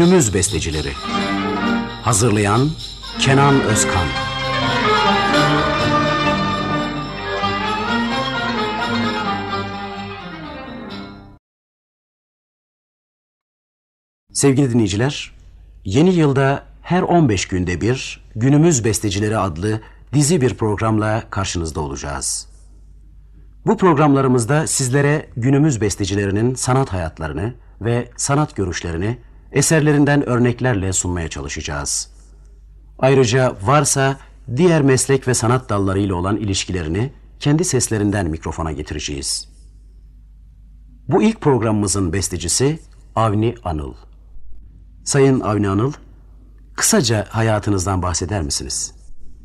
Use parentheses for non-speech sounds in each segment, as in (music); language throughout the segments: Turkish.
Günümüz bestecileri. Hazırlayan Kenan Özkan. Sevgili dinleyiciler, yeni yılda her 15 günde bir Günümüz Bestecileri adlı dizi bir programla karşınızda olacağız. Bu programlarımızda sizlere günümüz bestecilerinin sanat hayatlarını ve sanat görüşlerini eserlerinden örneklerle sunmaya çalışacağız. Ayrıca varsa diğer meslek ve sanat dallarıyla olan ilişkilerini kendi seslerinden mikrofona getireceğiz. Bu ilk programımızın bestecisi Avni Anıl. Sayın Avni Anıl, kısaca hayatınızdan bahseder misiniz?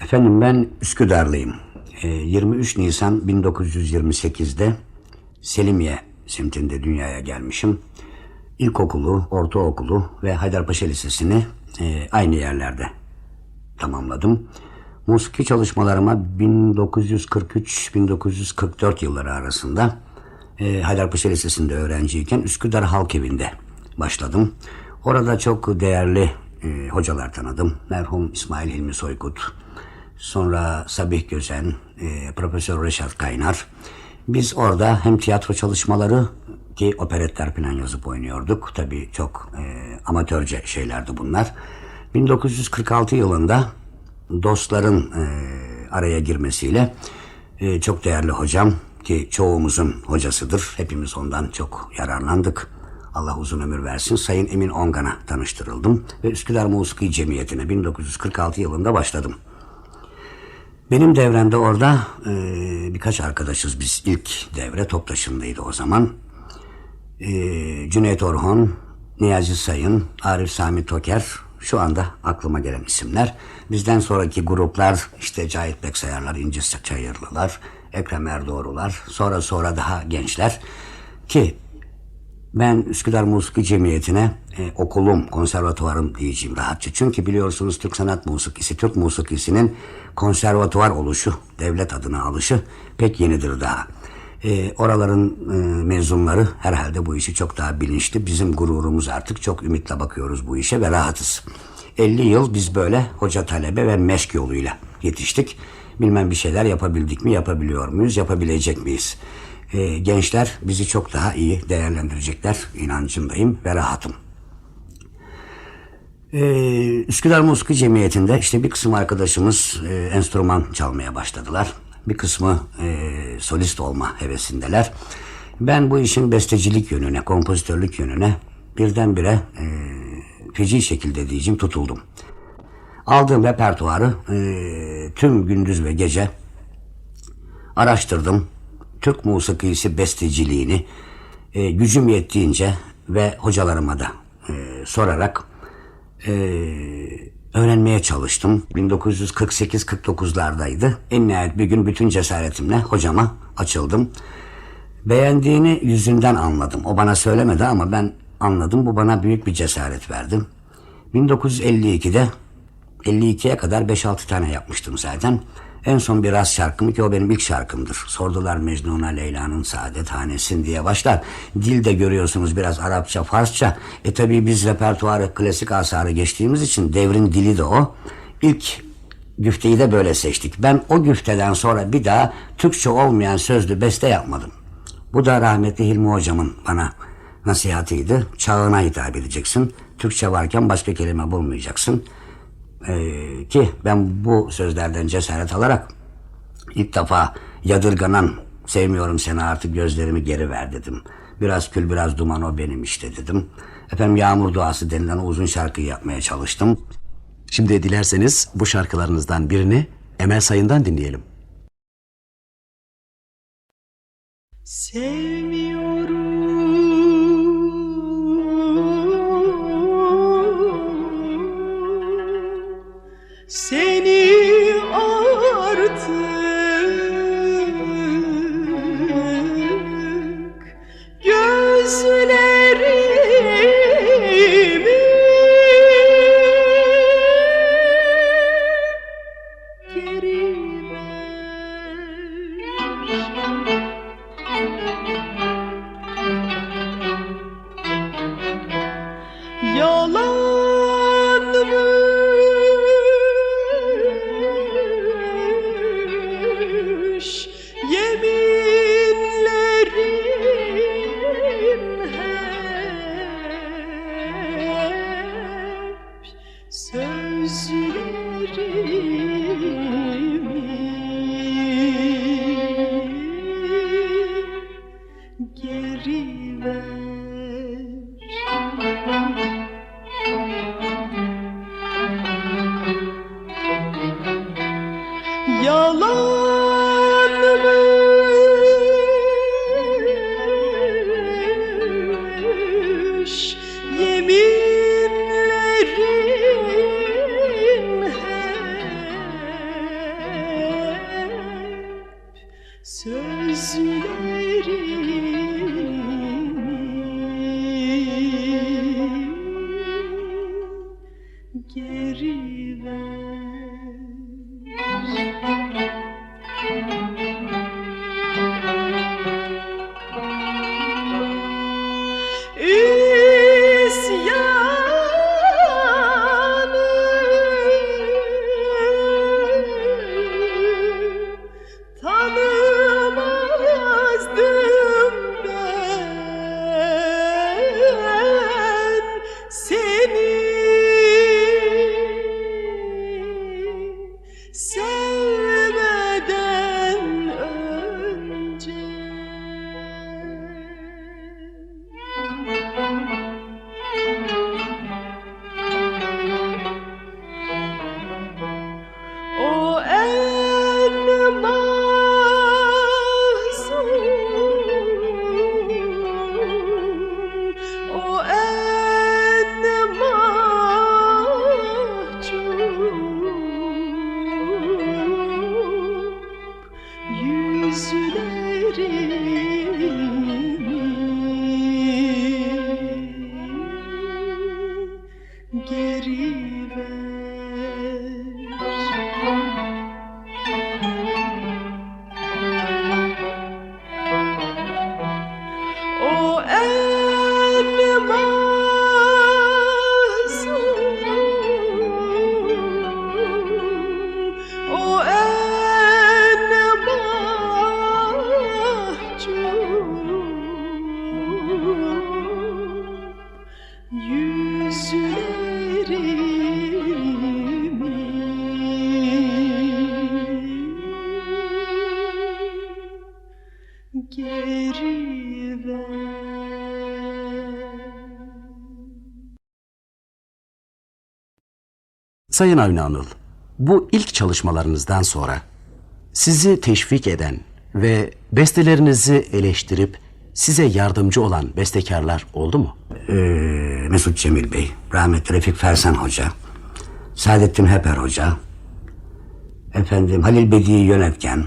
Efendim ben Üsküdarlıyım. Ee, 23 Nisan 1928'de Selimiye semtinde dünyaya gelmişim. İlkokulu, ortaokulu ve Haydarpaşa Lisesi'ni e, aynı yerlerde tamamladım. Musiki çalışmalarıma 1943-1944 yılları arasında e, Haydarpaşa Lisesi'nde öğrenciyken Üsküdar Halk Evi'nde başladım. Orada çok değerli e, hocalar tanıdım. Merhum İsmail Hilmi Soykut, sonra Sabih Gözen, e, Profesör Reşat Kaynar. Biz orada hem tiyatro çalışmaları ki operetler falan yazıp oynuyorduk. Tabii çok e, amatörce şeylerdi bunlar. 1946 yılında dostların e, araya girmesiyle e, çok değerli hocam ki çoğumuzun hocasıdır. Hepimiz ondan çok yararlandık. Allah uzun ömür versin. Sayın Emin Ongan'a tanıştırıldım ve Üsküdar Musiki Cemiyeti'ne 1946 yılında başladım. Benim devremde orada e, birkaç arkadaşız biz. ilk devre Toptaşı'ndaydı o zaman. E, Cüneyt Orhon, Niyazi Sayın, Arif Sami Toker şu anda aklıma gelen isimler. Bizden sonraki gruplar işte Cahit Beksayarlar, İnci Çayırlılar, Ekrem Erdoğrular, sonra sonra daha gençler ki ben Üsküdar Musiki Cemiyeti'ne e, okulum, konservatuvarım diyeceğim rahatça. Çünkü biliyorsunuz Türk Sanat Musikisi, Türk Musikisi'nin konservatuvar oluşu, devlet adına alışı pek yenidir daha. E, oraların e, mezunları herhalde bu işi çok daha bilinçli. Bizim gururumuz artık çok ümitle bakıyoruz bu işe ve rahatız. 50 yıl biz böyle hoca talebe ve meşk yoluyla yetiştik. Bilmem bir şeyler yapabildik mi, yapabiliyor muyuz, yapabilecek miyiz? e, gençler bizi çok daha iyi değerlendirecekler inancındayım ve rahatım. Ee, Üsküdar Musiki Cemiyeti'nde işte bir kısım arkadaşımız e, enstrüman çalmaya başladılar. Bir kısmı e, solist olma hevesindeler. Ben bu işin bestecilik yönüne, kompozitörlük yönüne birdenbire e, feci şekilde diyeceğim tutuldum. Aldığım repertuarı e, tüm gündüz ve gece araştırdım. Türk musikisi besteciliğini e, gücüm yettiğince ve hocalarıma da e, sorarak e, öğrenmeye çalıştım. 1948-49'lardaydı. En nihayet bir gün bütün cesaretimle hocama açıldım. Beğendiğini yüzünden anladım. O bana söylemedi ama ben anladım. Bu bana büyük bir cesaret verdi. 1952'de 52'ye kadar 5-6 tane yapmıştım zaten. En son biraz şarkımı ki o benim ilk şarkımdır. Sordular Mecnun'a Leyla'nın saadet hanesin diye başlar. Dilde görüyorsunuz biraz Arapça, Farsça. E tabi biz repertuarı klasik asarı geçtiğimiz için devrin dili de o. İlk güfteyi de böyle seçtik. Ben o güfteden sonra bir daha Türkçe olmayan sözlü beste yapmadım. Bu da rahmetli Hilmi hocamın bana nasihatiydi. Çağına hitap edeceksin. Türkçe varken başka kelime bulmayacaksın. Ee, ki ben bu sözlerden cesaret alarak ilk defa yadırganan sevmiyorum seni artık gözlerimi geri ver dedim. Biraz kül biraz duman o benim işte dedim. Efendim yağmur duası denilen uzun şarkıyı yapmaya çalıştım. Şimdi dilerseniz bu şarkılarınızdan birini Emel Sayın'dan dinleyelim. Sevmiyorum seni gözlerim Sayın Avni Anıl, bu ilk çalışmalarınızdan sonra sizi teşvik eden ve bestelerinizi eleştirip size yardımcı olan bestekarlar oldu mu? Ee, Mesut Cemil Bey, rahmetli Refik Fersan Hoca, Saadettin Heper Hoca, efendim Halil Bedi Yönetken,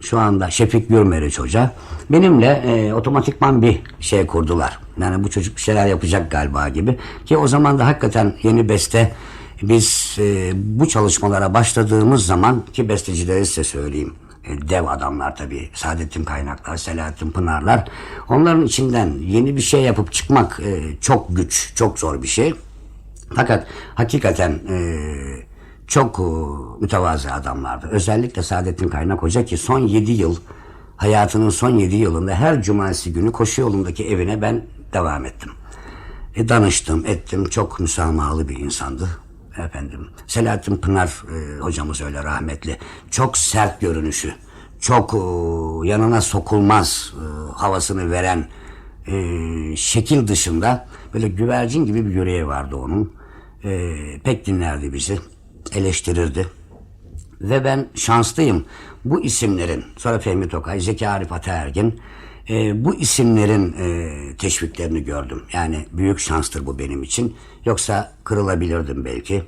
şu anda Şefik Gürmeriç Hoca benimle e, otomatikman bir şey kurdular. Yani bu çocuk bir şeyler yapacak galiba gibi. Ki o zaman da hakikaten yeni beste biz e, bu çalışmalara başladığımız zaman ki bestecileri size söyleyeyim. E, dev adamlar tabii. Saadettin Kaynaklar, Selahattin Pınarlar. Onların içinden yeni bir şey yapıp çıkmak e, çok güç, çok zor bir şey. Fakat hakikaten e, çok e, mütevazı adamlardı. Özellikle Saadettin Kaynak Hoca ki son 7 yıl hayatının son 7 yılında her cumartesi günü koşu yolundaki evine ben devam ettim. E, danıştım, ettim. Çok müsamahalı bir insandı. Efendim. Selahattin Pınar e, hocamız öyle rahmetli. Çok sert görünüşü. Çok e, yanına sokulmaz e, havasını veren e, şekil dışında böyle güvercin gibi bir yüreği vardı onun. E, pek dinlerdi bizi. Eleştirirdi. Ve ben şanslıyım. Bu isimlerin, sonra Fehmi Tokay, Zeki Arif Ataergin, e, bu isimlerin e, teşviklerini gördüm. Yani büyük şanstır bu benim için. Yoksa kırılabilirdim belki.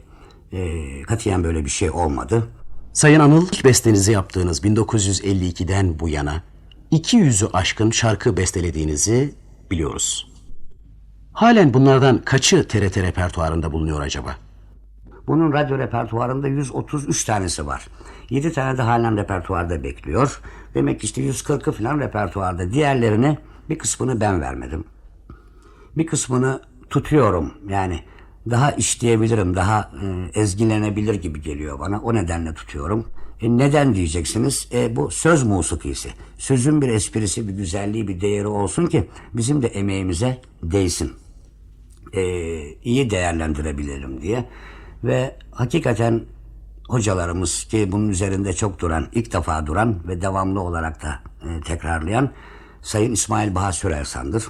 E, katiyen böyle bir şey olmadı. Sayın Anıl, ilk bestenizi yaptığınız 1952'den bu yana 200'ü aşkın şarkı bestelediğinizi biliyoruz. Halen bunlardan kaçı TRT repertuarında bulunuyor acaba? Bunun radyo repertuarında 133 tanesi var. 7 tane de halen repertuarda bekliyor. Demek işte 140'ı falan repertuarda. Diğerlerini bir kısmını ben vermedim. Bir kısmını tutuyorum. Yani daha işleyebilirim, daha e, ezgilenebilir gibi geliyor bana. O nedenle tutuyorum. E, neden diyeceksiniz? E, bu söz musikisi. Sözün bir esprisi, bir güzelliği, bir değeri olsun ki bizim de emeğimize değsin e, iyi değerlendirebilelim diye ve hakikaten hocalarımız ki bunun üzerinde çok duran, ilk defa duran ve devamlı olarak da e, tekrarlayan Sayın İsmail Baha Sürelsan'dır.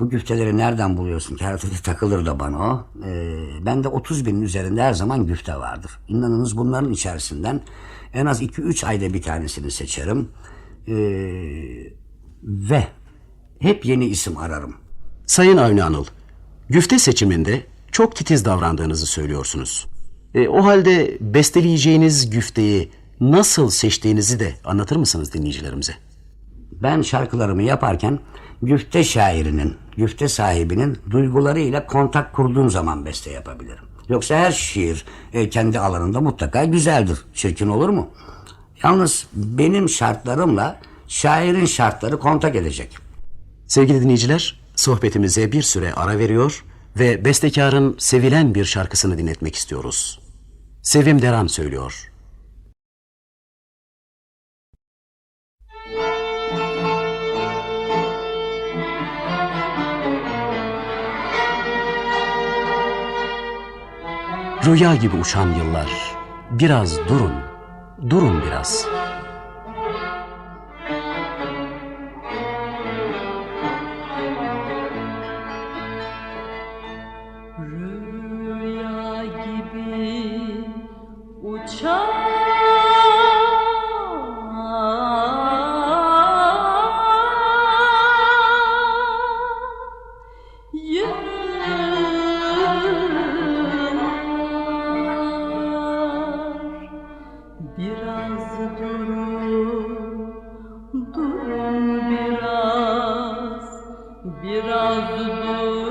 Bu güfteleri nereden buluyorsun ki? Takılır da bana o. E, ben de 30 binin üzerinde her zaman güfte vardır. İnanınız bunların içerisinden en az 2-3 ayda bir tanesini seçerim. E, ve hep yeni isim ararım. Sayın Avni Anıl, güfte seçiminde çok titiz davrandığınızı söylüyorsunuz. E, o halde besteleyeceğiniz güfteyi nasıl seçtiğinizi de anlatır mısınız dinleyicilerimize? Ben şarkılarımı yaparken güfte şairinin, güfte sahibinin duygularıyla kontak kurduğum zaman beste yapabilirim. Yoksa her şiir e, kendi alanında mutlaka güzeldir. Çirkin olur mu? Yalnız benim şartlarımla şairin şartları kontak edecek. Sevgili dinleyiciler, sohbetimize bir süre ara veriyor ve bestekarın sevilen bir şarkısını dinletmek istiyoruz. Sevim Deran söylüyor. Rüya gibi uçan yıllar. Biraz durun, durun biraz. Biraz durun, durun biraz, biraz durun,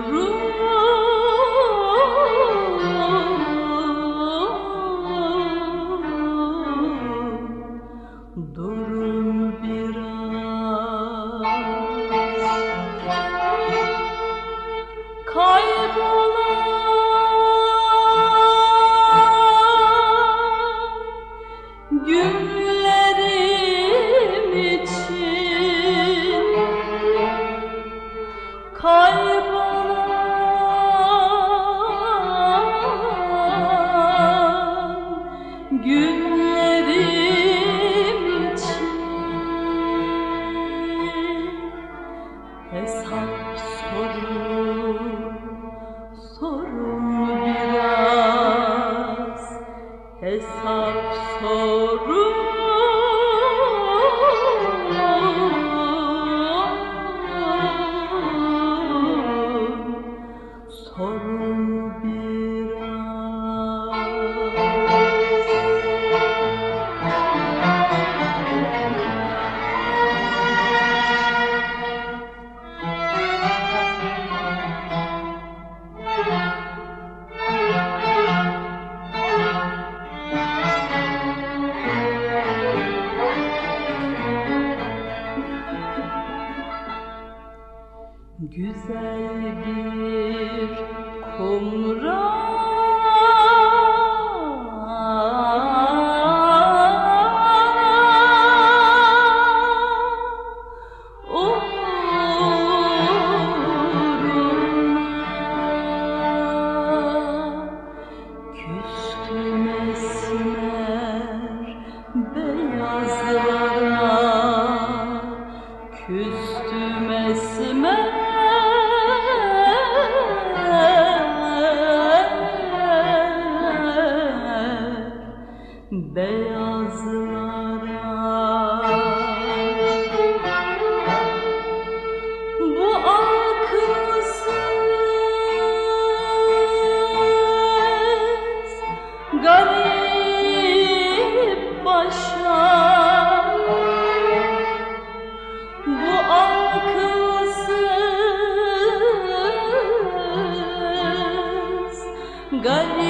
घर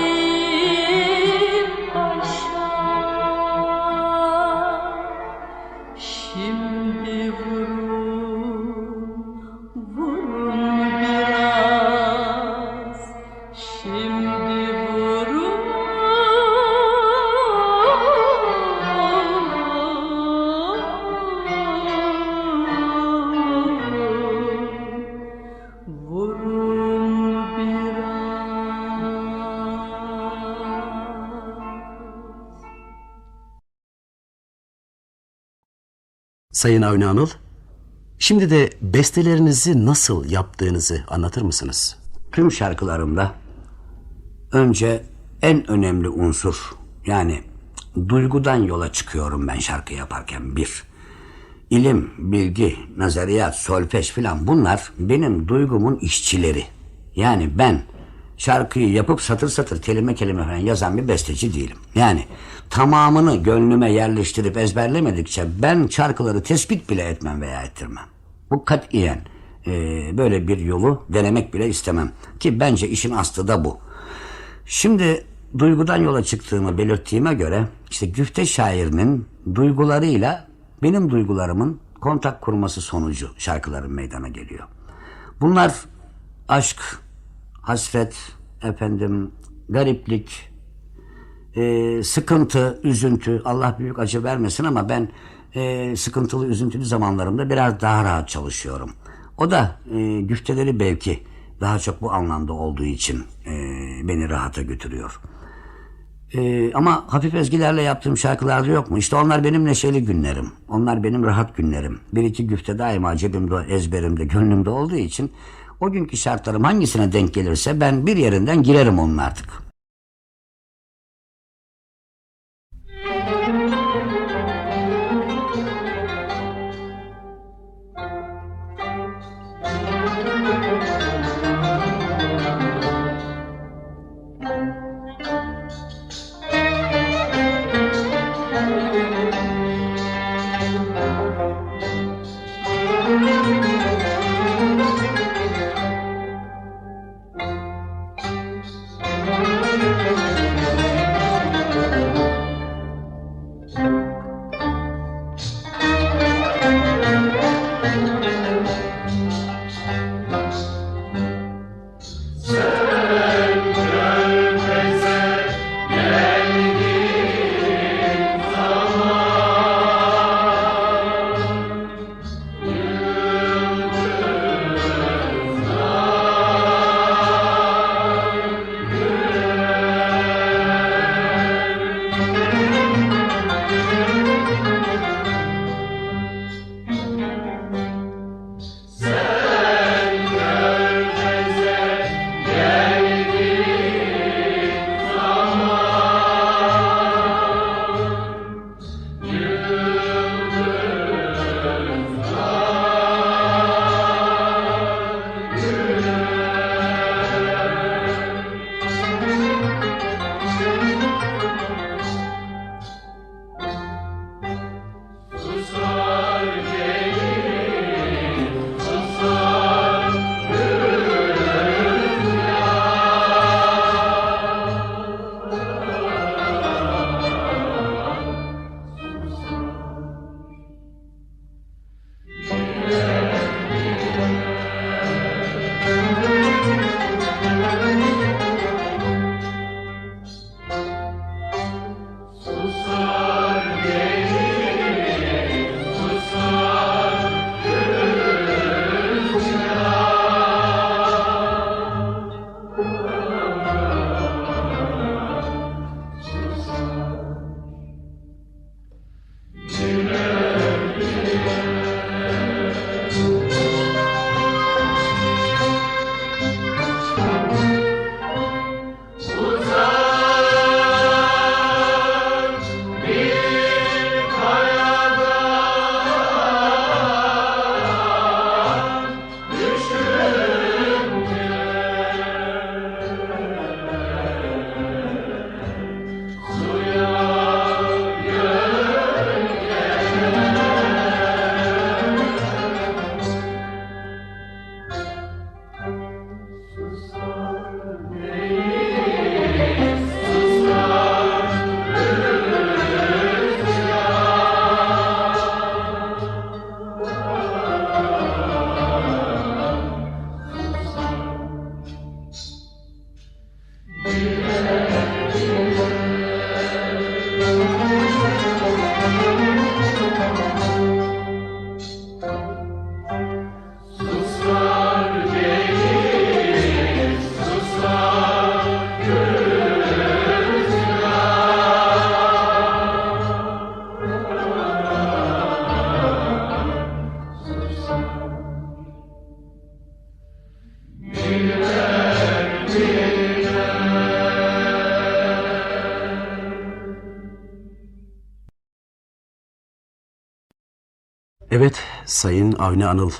Sayın Avni Anıl, şimdi de bestelerinizi nasıl yaptığınızı anlatır mısınız? Tüm şarkılarımda önce en önemli unsur yani duygudan yola çıkıyorum ben şarkı yaparken bir. İlim, bilgi, nazariyat, solfej filan bunlar benim duygumun işçileri. Yani ben şarkıyı yapıp satır satır kelime kelime falan yazan bir besteci değilim. Yani tamamını gönlüme yerleştirip ezberlemedikçe ben şarkıları tespit bile etmem veya ettirmem. Bu katiyen e, böyle bir yolu denemek bile istemem. Ki bence işin aslı da bu. Şimdi duygudan yola çıktığımı belirttiğime göre işte güfte şairinin duygularıyla benim duygularımın kontak kurması sonucu şarkılarım meydana geliyor. Bunlar aşk, hasret, efendim gariplik, e, sıkıntı, üzüntü. Allah büyük acı vermesin ama ben e, sıkıntılı, üzüntülü zamanlarımda biraz daha rahat çalışıyorum. O da e, güfteleri belki daha çok bu anlamda olduğu için e, beni rahata götürüyor. E, ama hafif ezgilerle yaptığım şarkılarda yok mu? İşte onlar benim neşeli günlerim. Onlar benim rahat günlerim. Bir iki güfte daima cebimde, ezberimde, gönlümde olduğu için o günkü şartlarım hangisine denk gelirse ben bir yerinden girerim onun artık. Sayın Avni Anıl.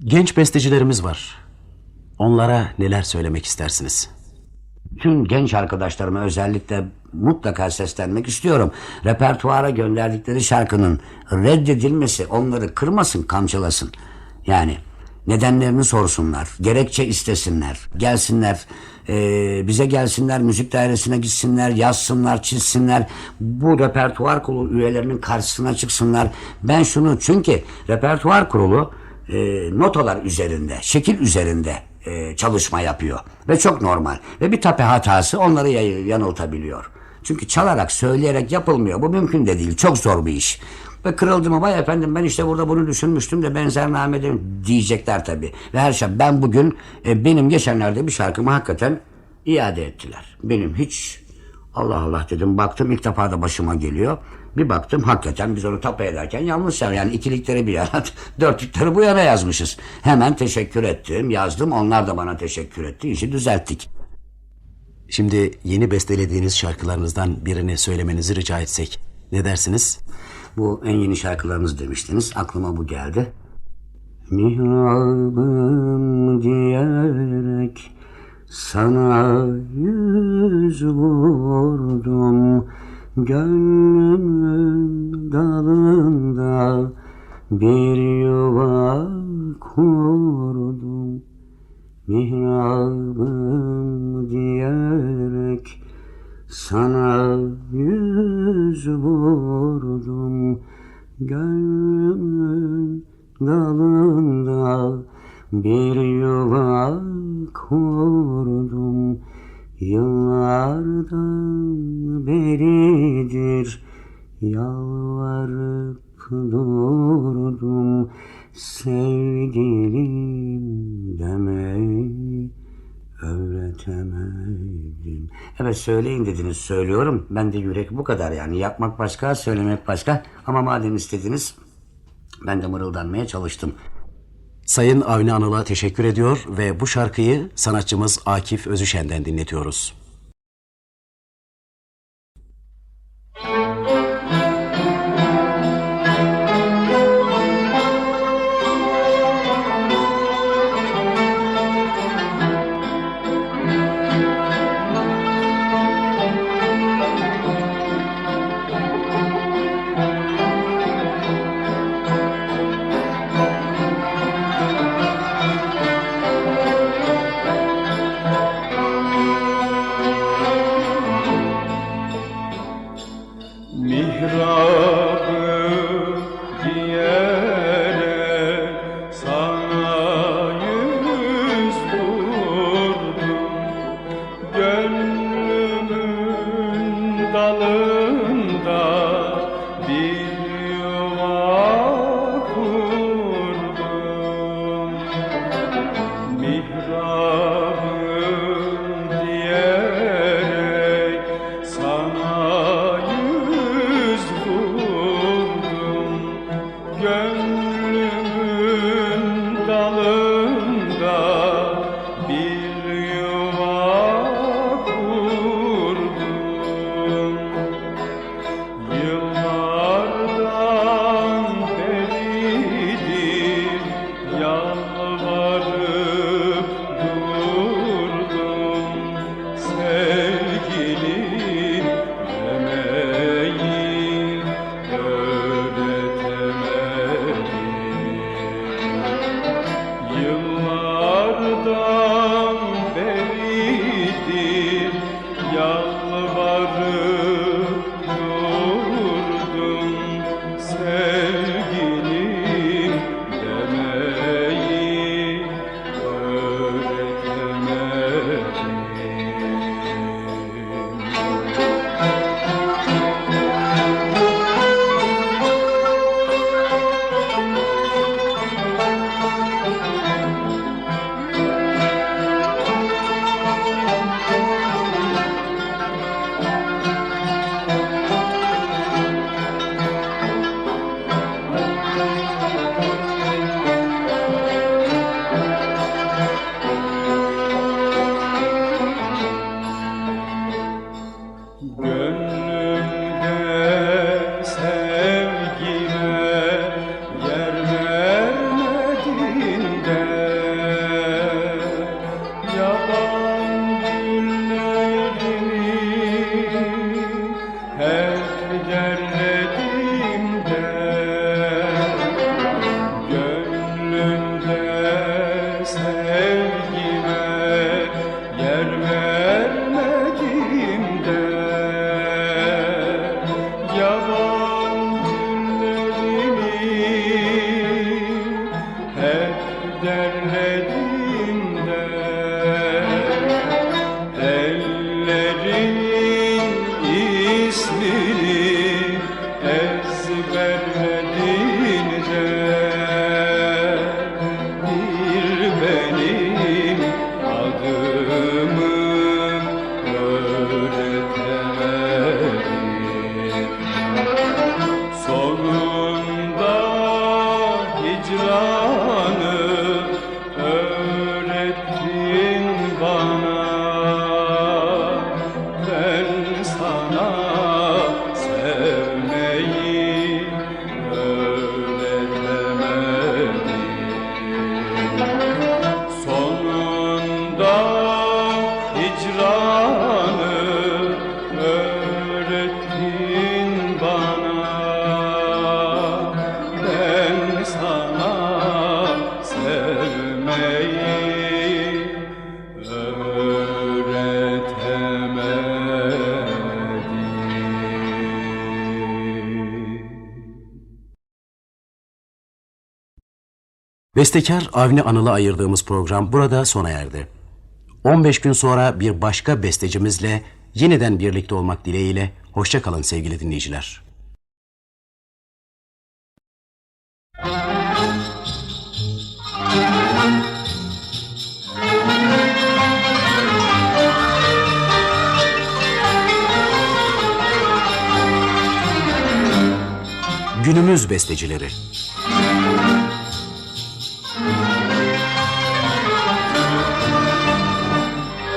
Genç bestecilerimiz var. Onlara neler söylemek istersiniz? Tüm genç arkadaşlarıma özellikle mutlaka seslenmek istiyorum. Repertuara gönderdikleri şarkının reddedilmesi onları kırmasın, kamçılasın. Yani nedenlerini sorsunlar, gerekçe istesinler, gelsinler, eee, bize gelsinler, müzik dairesine gitsinler, yazsınlar, çizsinler. Bu repertuar kurulu üyelerinin karşısına çıksınlar. Ben şunu çünkü repertuar kurulu e, notalar üzerinde, şekil üzerinde e, çalışma yapıyor. Ve çok normal. Ve bir tape hatası onları yanıltabiliyor. Çünkü çalarak, söyleyerek yapılmıyor. Bu mümkün de değil. Çok zor bir iş. Ve kırıldı mı vay efendim ben işte burada bunu düşünmüştüm de benzernamede diyecekler tabii. Ve her şey ben bugün e, benim geçenlerde bir şarkımı hakikaten iade ettiler. Benim hiç Allah Allah dedim baktım ilk defa da başıma geliyor. Bir baktım hakikaten biz onu tapa ederken yanlış yani, yani ikilikleri bir yana (laughs) dörtlükleri bu yana yazmışız. Hemen teşekkür ettim yazdım onlar da bana teşekkür etti işi düzelttik. Şimdi yeni bestelediğiniz şarkılarınızdan birini söylemenizi rica etsek. Ne dersiniz? Bu en yeni şarkılarınız demiştiniz. Aklıma bu geldi. Mihrabım diyerek sana yüz vurdum. Gönlümün dalında bir yuva kurdum. Mihrabım diyerek sana yüz vurdum Gönlümün dalında bir yuva kurdum Yıllardan beridir yalvarıp durdum Sevgilim demeyi öğretemedim. Evet söyleyin dediniz söylüyorum. Ben de yürek bu kadar yani. Yapmak başka, söylemek başka. Ama madem istediniz ben de mırıldanmaya çalıştım. Sayın Avni Anıl'a teşekkür ediyor ve bu şarkıyı sanatçımız Akif Özüşen'den dinletiyoruz. ihram Bestekar Avni Anıl'a ayırdığımız program burada sona erdi. 15 gün sonra bir başka bestecimizle yeniden birlikte olmak dileğiyle hoşça kalın sevgili dinleyiciler. Günümüz bestecileri